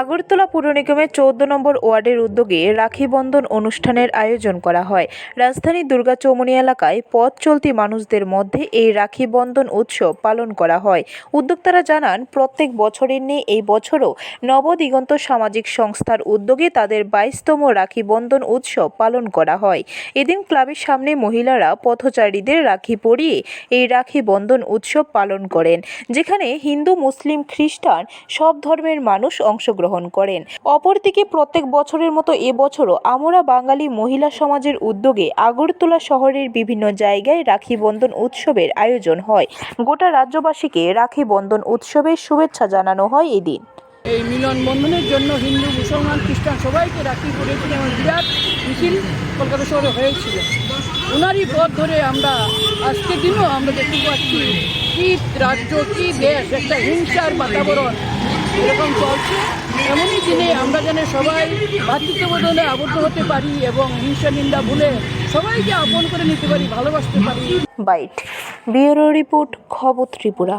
আগরতলা পুর নিগমের চৌদ্দ নম্বর ওয়ার্ডের উদ্যোগে রাখি বন্ধন অনুষ্ঠানের আয়োজন করা হয়। রাজধানী দুর্গা চৌমনি এলাকায় পথ চলতি মানুষদের মধ্যে এই রাখি বন্ধন উৎসব পালন করা হয়। উদ্যোক্তারা জানান, প্রত্যেক বছরের নিয়ে এই বছরও নবদিগন্ত সামাজিক সংস্থার উদ্যোগে তাদের বাইশতম রাখি বন্ধন উৎসব পালন করা হয়। এদিন ক্লাবের সামনে মহিলারা পথচারীদের রাখি পরিয়ে এই রাখি বন্ধন উৎসব পালন করেন, যেখানে হিন্দু, মুসলিম, খ্রিস্টান সব ধর্মের মানুষ অংশগ্রহণ করেন। অপরদিকে প্রত্যেক বছরের মতো এবছরও আমরা বাঙালি মহিলা সমাজের উদ্যোগে আগরতলা শহরের বিভিন্ন জায়গায় রাখি বন্ধন উৎসবের আয়োজন হয়। গোটা রাজ্যবাসীকে রাখি বন্ধন উৎসবের শুভেচ্ছা জানানো হয় এদিন। এই মিলন বন্ধনের জন্য হিন্দু, মুসলমান, খ্রিস্টান সবাইকে রাখি পড়েছিল এবং বিরাট মিছিল কলকাতা শহরে হয়েছিল। ওনারই পথ ধরে আমরা আজকের দিনও আমরা দেখতে পাচ্ছি, কি রাজ্য, কি দেশ, একটা হিংসার বাতাবরণ। এরকম চলছে, এমনই দিনে আমরা যেন সবাই ভাতৃত্ববোধনে আবদ্ধ হতে পারি এবং হিংসা, নিন্দা ভুলে সবাইকে আপন করে নিতে পারি, ভালোবাসতে পারি। বাইট, ব্যুরো রিপোর্ট, খবর ত্রিপুরা।